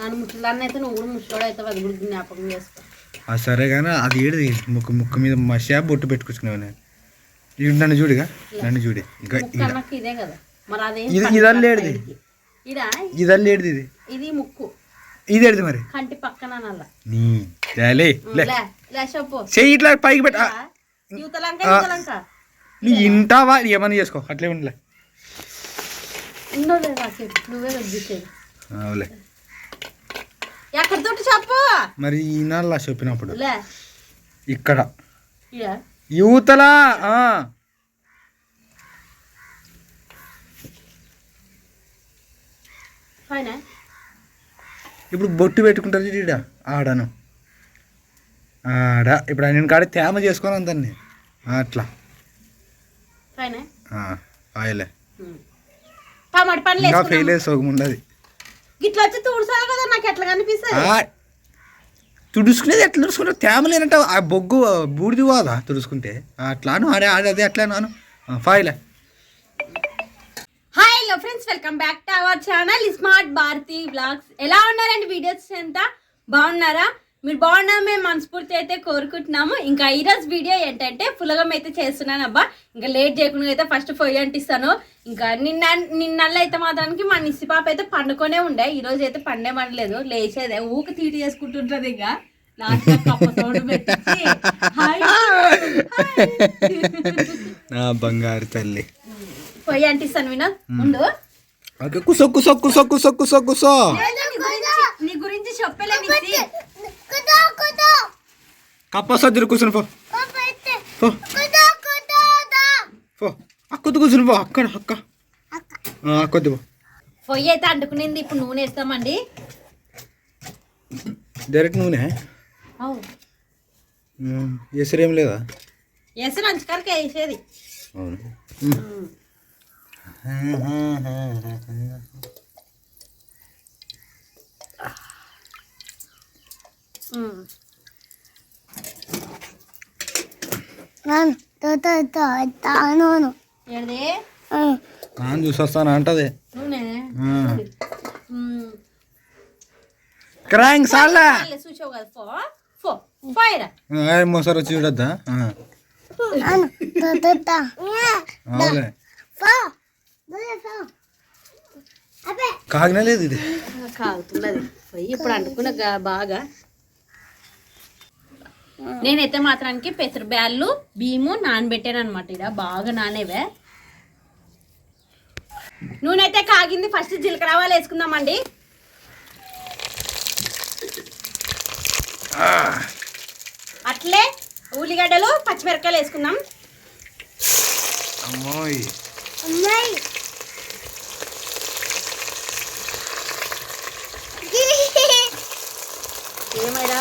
నన్ను ముసలాన్ని అయితే నువ్వు కూడా ముసలోడు అయితే అది కూడా జ్ఞాపకం చేసుకో. ఆ సరే కానీ అది ఏడిది? ముక్కు ముక్కు మీద మషా బొట్టు పెట్టుకొచ్చుకున్నావు నేను. ఇది నన్ను చూడిగా? నన్ను చూడి. ఇదే కదా. మరి అదే ఇది ఇది? ముక్కు. ఇది ఏడిది మరి? కంటి పక్కన నీ లే. చెయ్యి ఇట్లా పైకి పెట్ట నీ ఇంటావా? ఏమన్నా చేసుకో. అట్లే ఉండలే. నువ్వే వద్దిసేది చెప్పు. మరి ఈనాళ్ళ చెప్పినప్పుడు. ఇక్కడ. యువతలా? ఇప్పుడు బొట్టు పెట్టుకుంటారు చూడు ఆడను. ఆడ ఇప్పుడు ఆయన కాడ తేమ చేసుకొని అంతాన్ని అట్లా. ఆయలే. ఫెయిల్ అయ్యే సోగం ఉండదు. గిట్లా వచ్చి తుడుసాలి కదా నాకు ఎట్లా కనిపిస్తుంది? తుడుచుకునేది ఎట్లా తుడుచుకుంటావు? తేమ లేనంటే ఆ బొగ్గు బూడిది కాదా తుడుచుకుంటే? అట్లాను ఆడే అదే అట్లాను ఫాయిలే hi hello friends welcome back to our channel smart Bharathi blogs ఎలా ఉన్నారండి? వీడియోస్ ఎంత? బాగున్నారా? మీరు బాగున్నా మేము మనస్ఫూర్తి అయితే కోరుకుంటున్నాము. ఇంకా ఈరోజు వీడియో ఏంటంటే పులగం అయితే చేస్తున్నాను అబ్బా. ఇంకా లేట్ చేయకుండా అయితే ఫస్ట్ పొయ్యి అంటిస్తాను. ఇంకా నిన్న నిన్నల్ల అయితే మాత్రానికి మా నిస్సి పాప అయితే పండుకొనే ఉండే. ఈ రోజు అయితే పండే పండలేదు. లేచేదే. ఊక తీటి చేసుకుంటుంటది ఇక. బంగారు తల్లి. పొయ్యి అంటిస్తాను వినా. ఉండు. కుసో కుసో కుసో కుసో కుసో. కుసో నీ గురించి- నీ గురించి చెప్పలే నిస్సి కప్ప సజ్జలు కూర్చుని పో పో అక్కతో కూర్చుని పో అక్కడ అక్క ఆ, అక్కొద్దు పో పొయ్యి అయితే అంటుకునింది ఇప్పుడు నూనె వేస్తామండి డైరెక్ట్ నూనె ఉమ్, ఎసరేం లేదా వేసి నంచుకరకే వేసేది అవును ఉమ్. నాన్న చూసొస్తాను అంటది. క్రాంగ్ సాలా? మొసరు వచ్చి చూడద్దా కాగినలేదు ఇది. కాగుతున్నది. ఇప్పుడు అంటుకున్న బాగా. నేనైతే మాత్రానికి పెసర బ్యాళ్ళు బియ్యము నానబెట్టాను అనమాట ఇక్కడ బాగా నానేవే. నూనె అయితే కాగింది. ఫస్ట్ జీలకర్ర ఆవాలు వేసుకుందామండి. అట్లే ఉల్లిగడ్డలు పచ్చిమిరపకాయలు వేసుకుందాం. అమ్మోయ్. ఏమైనా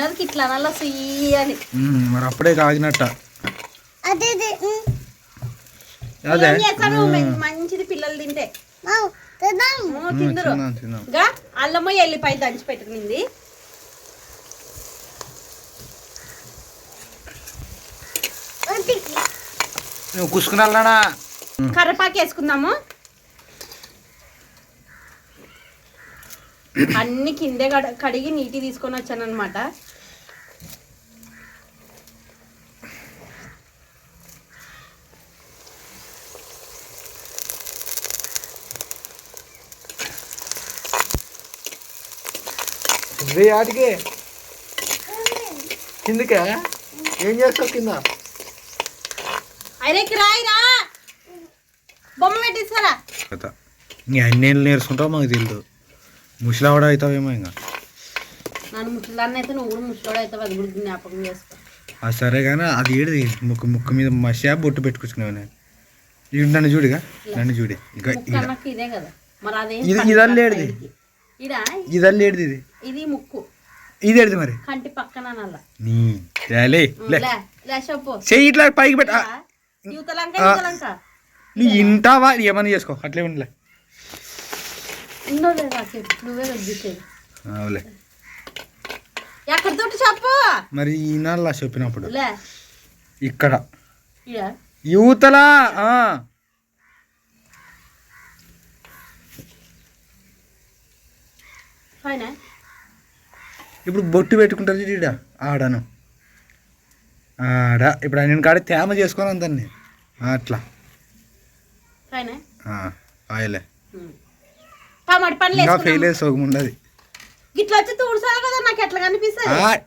వినోద్కి ఇట్లా అనాల సుయ్యి అని. ఉమ్, మరి అప్పుడే కాగినట్ట. అదే మె- మంచిది పిల్లలు తింటే. తిందురు. అల్లమ్మ ఎల్లిపాయ దంచి పెట్టుకునింది నువ్వు కర్రపాకు వేసుకుందాము. అన్ని కిందే కడ- కడిగి నీటి తీసుకొని వచ్చాను అనమాట ఇదే ఆటికి. కిందకే? ఏం చేస్తావు కింద? అరేకి రాయిరా బొమ్మ పెట్టిస్తారా? నీ అన్నేళ్ళు నేర్చుకుంటావు మాకు తెలియదు ముసలావాడ అవుతావేమో ఇంకా. నన్ను ముసలాన్ని అయితే నువ్వు కూడా ముసలోడు అయితే అది కూడా జ్ఞాపకం చేసుకో. ఆ సరే కానీ అది ఏడిది? ముక్కు ముక్కు మీద మషా బొట్టు పెట్టుకొచ్చుకున్నావు నేను. ఇది నన్ను చూడిగా నన్ను చూడి. ఇదే కదా. మరి అదే ఇది- ఇది? ఇది. ఇది ముక్కు. ఇది ఎడిది మరి? కంటి పక్కన చెయ్యి ఇట్లా పైకి పెట్ట. నీ ఇంటావా? ఏమన్నా చేసుకో. అట్లే ఉండలే. అవులే. ఎక్కడ చెప్పు. మరి ఈనాళ్ళ చెప్పినప్పుడు. ఇక్కడ. యూతలా ఫైనా? ఇప్పుడు బొట్టు పెట్టుకుంటారు చూడు ఈడ ఆడను. ఆడ ఇప్పుడు ఆయన కాడ తేమ చేసుకొని అందరినీ అట్లా. ఆయలే. ఇంకా. ఫెయిల్ అయ్యే సోగం ఉండదు. ఇట్లా వచ్చి తుడుసాలి కదా నాకు ఎట్లా కనిపిస్తుంది?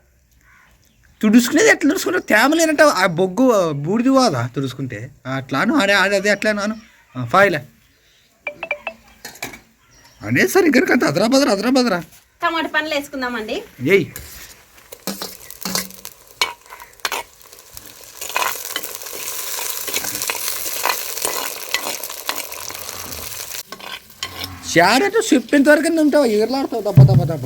తుడుచుకునేది ఎట్లా తుడుచుకుంటావు? తేమ లేనంటే ఆ బొగ్గు బూడిది పోదా తుడుచుకుంటే? అట్లాను ఆడే ఆడే అదే అట్లా నాను ఫాయిలే అనే సార్ ఇంకా అదరా బదరా అదరా బదరా. టమాటి పండ్లు వేసుకుందామండి. చాడట చెప్పేంత వరకు ఉంటావు? ఎగరలాడుతావు తప్ప తప్ప తప్ప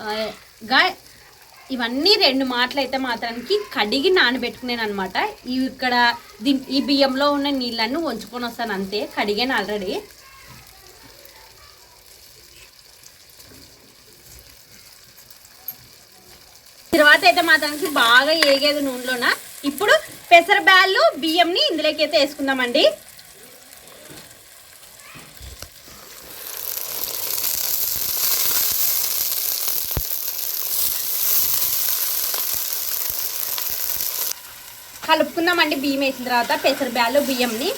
ఆ, గా ఇవన్నీ రెండు మాటలు అయితే మాత్రానికి కడిగి నానబెట్టుకునేను అనమాట ఇవి ఇక్కడ దీని ఈ బియ్యంలో ఉన్న నీళ్ళన్నీ వంచుకొని వస్తాను అంతే కడిగాను ఆల్రెడీ తర్వాత అయితే మాత్రానికి బాగా ఏగేది నూనెలోన? ఇప్పుడు పెసర బ్యాళ్ళు బియ్యంని ఇందులోకి అయితే వేసుకుందామండి. కలుపుకుందామండి బియ్యం వేసిన తర్వాత పెసర బ్యాలు బియ్యంని.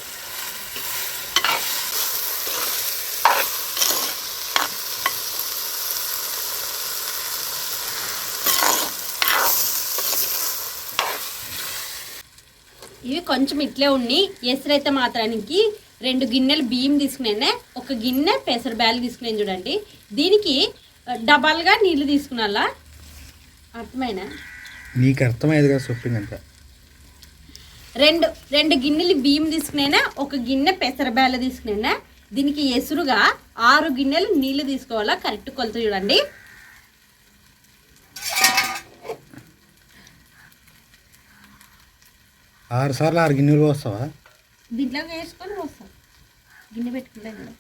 ఇవి కొంచెం ఇట్లే ఉన్ని ఎసరైతే మాత్రానికి రెండు గిన్నెలు బియ్యం తీసుకునే ఒక గిన్నె పెసర బ్యాలు తీసుకునేది చూడండి. దీనికి డబల్గా నీళ్ళు తీసుకున్నాలా? అర్థమైనా నీకు అర్థమయ్యేది కదా చెప్పింది అంత రెండు రెండు గిన్నెలు బియ్యం తీసుకునేనా ఒక గిన్నె పెసరబేల తీసుకునేనా దీనికి ఎసురుగా ఆరు గిన్నెలు నీళ్ళు తీసుకోవాలా? కరెక్ట్ కొలత చూడండి. ఆరు సార్లు ఆరు గిన్నెలు వస్తావా దీంట్లో వేసుకొని వస్తాం గిన్నె పెట్టుకుంటాం కదా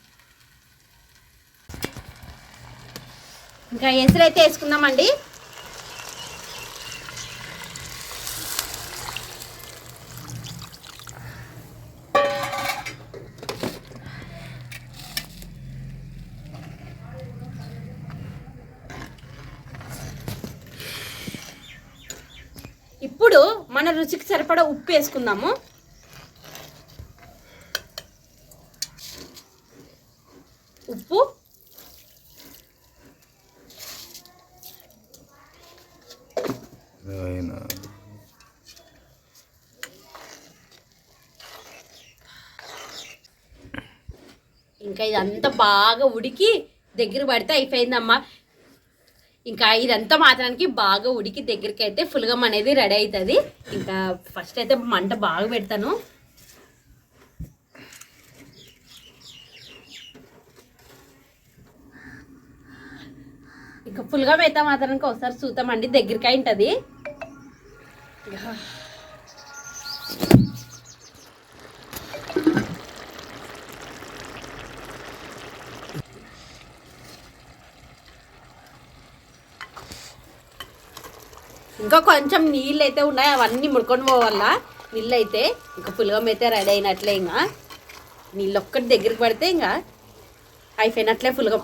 ఇంకా ఎసురు అయితే వేసుకుందామండి ఇప్పుడు మన రుచికి సరిపడా ఉప్పు వేసుకుందాము. ఉప్పు. ఇంకా ఇదంతా బాగా ఉడికి దగ్గర పడితే అయిపోయిందమ్మా. ఇంకా ఇదంతా మాత్రానికి బాగా ఉడికి దగ్గరికి అయితే ఫుల్గమ్ అనేది రెడీ అవుతుంది ఇంకా ఫస్ట్ అయితే మంట బాగా పెడతాను. ఇంకా ఫుల్గా అయితే మాత్రానికి ఒకసారి చూద్దామండి దగ్గరికి అయి ఇంకా కొంచెం నీళ్ళు అయితే ఉన్నాయి అవన్నీ ముడుకొని పోవాలా? నీళ్ళు అయితే ఇంకా పులగం అయితే రెడీ అయినట్లే ఇంకా. నీళ్ళు ఒక్కటి దగ్గరికి పడితే ఇంకా అయిపోయినట్లే పులగం.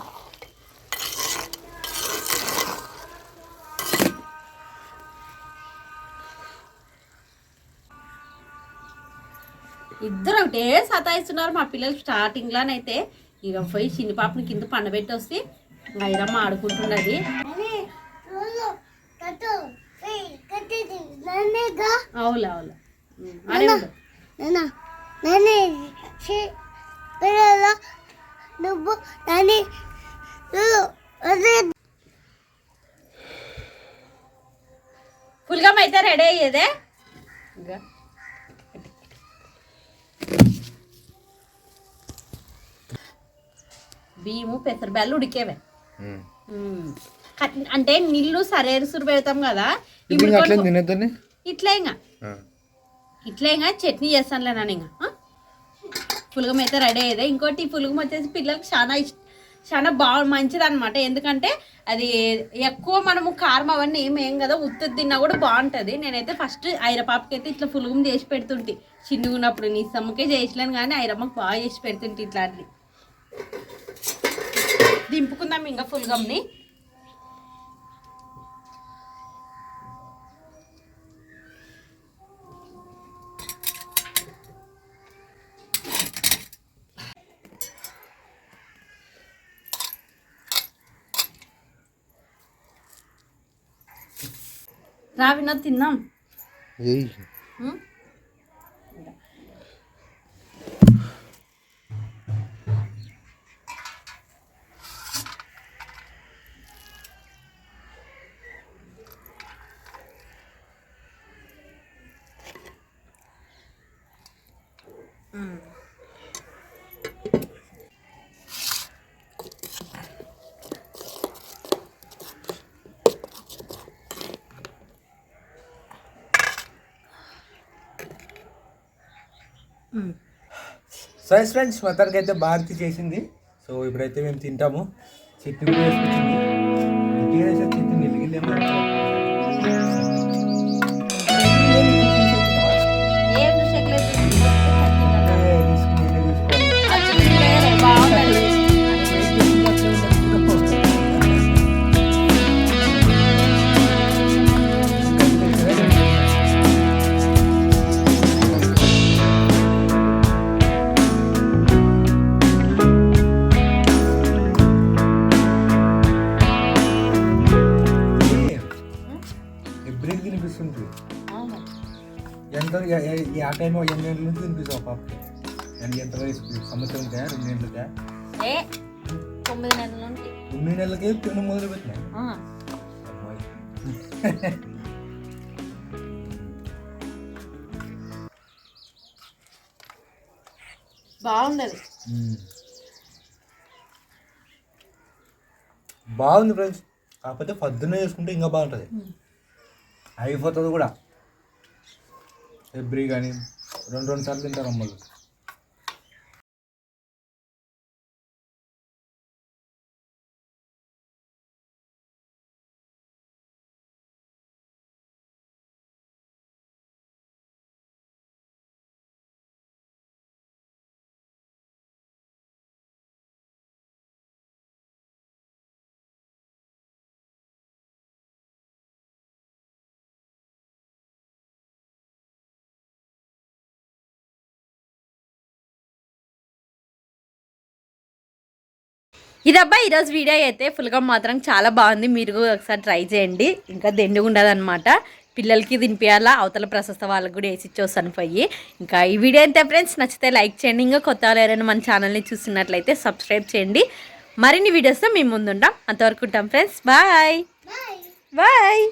ఇద్దరు ఒకటే సతాయిస్తున్నారు మా పిల్లలు స్టార్టింగ్లోనైతే ఇక పోయి చిన్న పాపని కింద పండబెట్టి వస్తే ఐరమ్మ ఆడుకుంటున్నది. అవులే అవులే. ఉమ్, ఆడే ఉండు. నువ్వు నన్ను పులగం అయితే రెడీ అయ్యేదే? ఇంకా? బియ్యము పెసరబ్యాళ్ళు ఉడికేవే. ఉమ్. కట్- అంటే నీళ్ళు సరేరుసురు పెడతాం కదా. ఇప్పుడు ఇట్లా ఇంకా. ఇట్లా ఇంకా చట్నీ చేస్తానులే నాన్న ఇంకా? పులగం అయితే రెడీ అయ్యేదే. ఇంకోటి ఈ పులగం వచ్చేసి పిల్లలకి చాలా ఇష్ట చాలా బాగా మంచిది అనమాట ఎందుకంటే అది ఎక్కువ మనము కారం అవన్నీ ఏం ఏం కదా ఉత్తది తిన్నా కూడా బాగుంటుంది. నేనైతే ఫస్ట్ ఐరపాపకి అయితే ఇట్లా ఫుల్గం చేసి పెడుతుంటే. చిన్నగా ఉన్నప్పుడు నీ సమ్మకే చేసలేను కానీ ఐరమ్మకి బాగా చేసి పెడుతుంటే ఇట్లాంటివి. దింపుకుందాం ఇంకా ఫుల్గమ్ని రా వినోద్ తిందాం ఏయ్ సో ఫ్రెండ్స్ మొత్తానికి అయితే భారతి చేసింది. సో ఇప్పుడైతే మేము తింటాము. చెట్టు కూడా వేసుకొచ్చింది. చెట్టు వేసే నిలిగిలేమో ఆ టైం ఎన్ని గంటల నుంచి తినిపిస్తావు పాప ఎంత ఎంత వయసు సంవత్సరంకా రెండు నెలలకా ఏ? తొమ్మిది నెలల నుండి. తొమ్మిది నెలలకే తినడం మొదలు పెట్టినా. బాగుండదు బాగుంది ఫ్రెండ్స్. కాకపోతే పొద్దున్నే చేసుకుంటే ఇంకా బాగుంటుంది. అయిపోతుంది కూడా. ఎబ్రి కానీ రెండు రెండు సార్లు తింటారు అమ్మలు. ఇదబ్బా ఈరోజు వీడియో అయితే ఫుల్గా మాత్రం చాలా బాగుంది. మీరు ఒకసారి ట్రై చేయండి. ఇంకా దెండుగా ఉండదు అనమాట పిల్లలకి తినిపించాలా అవతల ప్రశస్త వాళ్ళకి కూడా వేసి ఇచ్చొస్తాను పోయి. ఇంకా ఈ వీడియో అయితే ఫ్రెండ్స్ నచ్చితే లైక్ చేయండి. ఇంకా కొత్త వాళ్ళు ఎవరైనా మన ఛానల్ని చూస్తున్నట్లయితే సబ్స్క్రైబ్ చేయండి. మరిన్ని వీడియోస్తో మేము ముందుంటాం. అంతవరకు ఉంటాం ఫ్రెండ్స్. బాయ్. బాయ్.